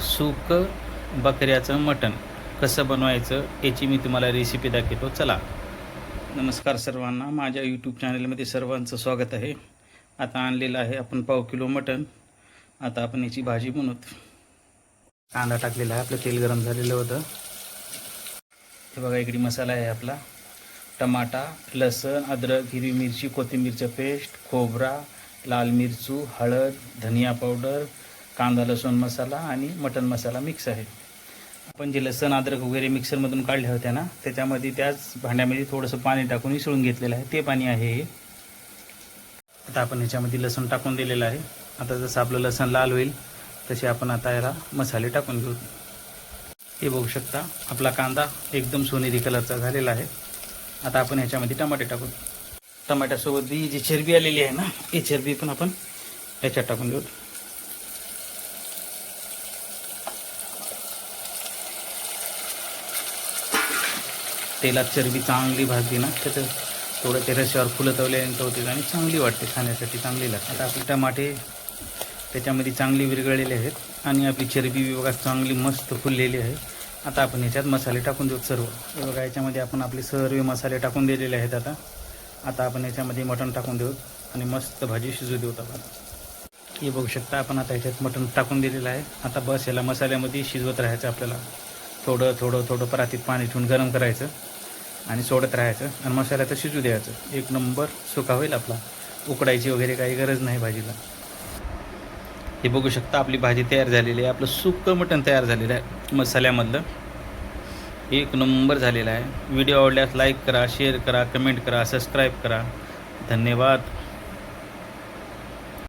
सुक बकऱ्याचं मटण. कसं बनवायचं याची मी तुम्हाला रेसिपी दाखवतो. चला. नमस्कार सर्वांना. माझ्या यूट्यूब चॅनलमध्ये सर्वांचं स्वागत आहे. आता आणलेलं आहे आपण पाव किलो मटण. आता आपण याची भाजी बनवतो. कांदा टाकलेला आहे. आपलं तेल गरम झालेलं होतं. हे बघा इकडे मसाला आहे आपला. टमाटा लसण अद्रक हिरवी मिरची कोथिंबीरचं पेस्ट खोबरा लाल मिरचू हळद धनिया पावडर कांदा लसूण मसाला आणि मटण मसाला मिक्स आहे. आपण जे लसण अद्रक वगैरे मिक्सरमधून काढल्या होत्या ना त्याच्यामध्ये त्याच भांड्यामध्ये थोडंसं पाणी टाकून मिसळून घेतलेलं आहे. ते पाणी आहे हे. आता आपण ह्याच्यामध्ये लसूण टाकून दिलेलं आहे. आता जसं आपलं लसण लाल होईल तसे आपण आता याला मसाले टाकून घेऊ. हे बघू शकता आपला कांदा एकदम सोनेरी कलरचा झालेला आहे. आता आपण ह्याच्यामध्ये टमाटे टाकू टमाट्यासोबत ही जी चरबी आलेली आहे ना ही चरबी पण आपण ह्याच्यात टाकून देऊ. तेलात चरबी चांगली भाजली ना त्याचं थोडं ते रश्यावर फुलं तवल्यानंतर होते आणि चांगली वाटते खाण्यासाठी चांगली लागते. आता आपली टमाटे त्याच्यामध्ये चांगली विरघळलेले आहेत आणि आपली चरबी विभागात बघा चांगली मस्त फुललेली आहे. आता आपण ह्याच्यात मसाले टाकून देऊ सर्व. हे बघा याच्यामध्ये आपण आपले सर्व मसाले टाकून दिलेले आहेत आता. आता आपण याच्यामध्ये मटण टाकून देऊ आणि मस्त भाजी शिजू देऊ आपण. हे बघू शकता आपण आता ह्याच्यात मटण टाकून दिलेलं आहे. आता बस याला मसाल्यामध्ये शिजवत राहायचं आपल्याला. थोडं थोडं थोडं परातीत पाणी ठेवून गरम करायचं आणि सोडत राहायचं आणि मसाल्याचं शिजू द्यायचं. एक नंबर सुका होईल आपला. उकडायची वगैरे काही गरज नाही भाजीला. हे बघू शकता आपली भाजी तयार झालेली आहे. आपलं सुकं मटण तयार झालेलं आहे मसाल्यामधलं. एक नंबर झालेला आहे. व्हिडिओ आवडल्यास लाईक करा शेअर करा कमेंट करा सबस्क्राईब करा. धन्यवाद.